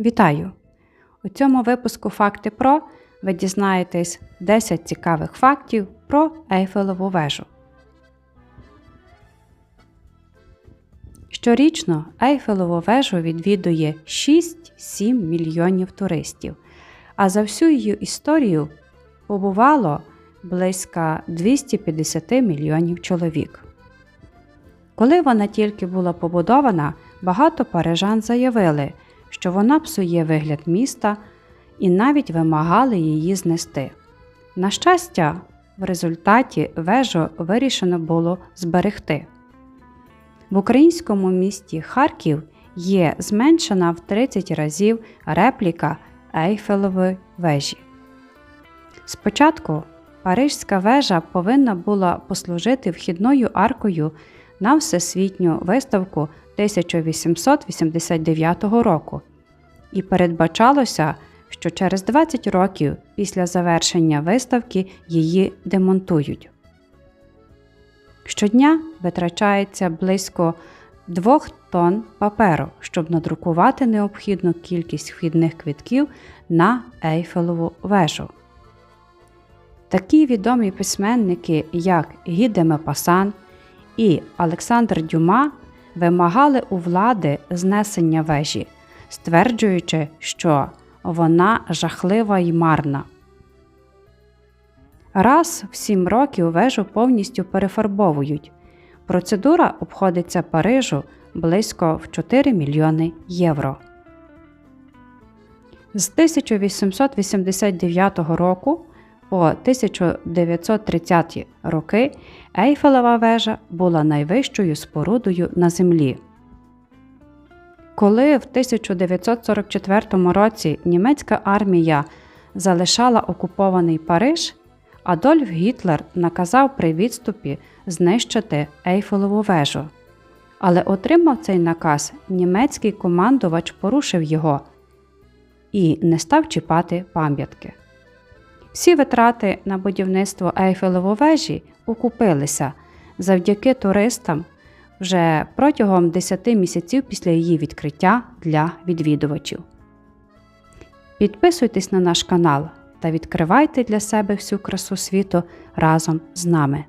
Вітаю! У цьому випуску Факти Про ви дізнаєтесь 10 цікавих фактів про Ейфелеву вежу. Щорічно Ейфелеву вежу відвідує 6-7 мільйонів туристів, а за всю її історію побувало близько 250 мільйонів чоловік. Коли вона тільки була побудована, багато парижан заявили, що вона псує вигляд міста і навіть вимагали її знести. На щастя, в результаті вежу вирішено було зберегти. В українському місті Харків є зменшена в 30 разів репліка Ейфелевої вежі. Спочатку Парижська вежа повинна була послужити вхідною аркою на Всесвітню виставку 1889 року, і передбачалося, що через 20 років після завершення виставки її демонтують. Щодня витрачається близько 2 тонн паперу, щоб надрукувати необхідну кількість вхідних квитків на Ейфелеву вежу. Такі відомі письменники, як Гі де Мепасан і Олександр Дюма, вимагали у влади знесення вежі, стверджуючи, що вона жахлива й марна. Раз в сім років вежу повністю перефарбовують. Процедура обходиться Парижу близько в 4 мільйони євро. З 1889 року по 1930 роки Ейфелева вежа була найвищою спорудою на землі. Коли в 1944 році німецька армія залишала окупований Париж, Адольф Гітлер наказав при відступі знищити Ейфелеву вежу. Але отримав цей наказ німецький командувач порушив його і не став чіпати пам'ятки. Всі витрати на будівництво Ейфелевої вежі окупилися завдяки туристам вже протягом 10 місяців після її відкриття для відвідувачів. Підписуйтесь на наш канал та відкривайте для себе всю красу світу разом з нами.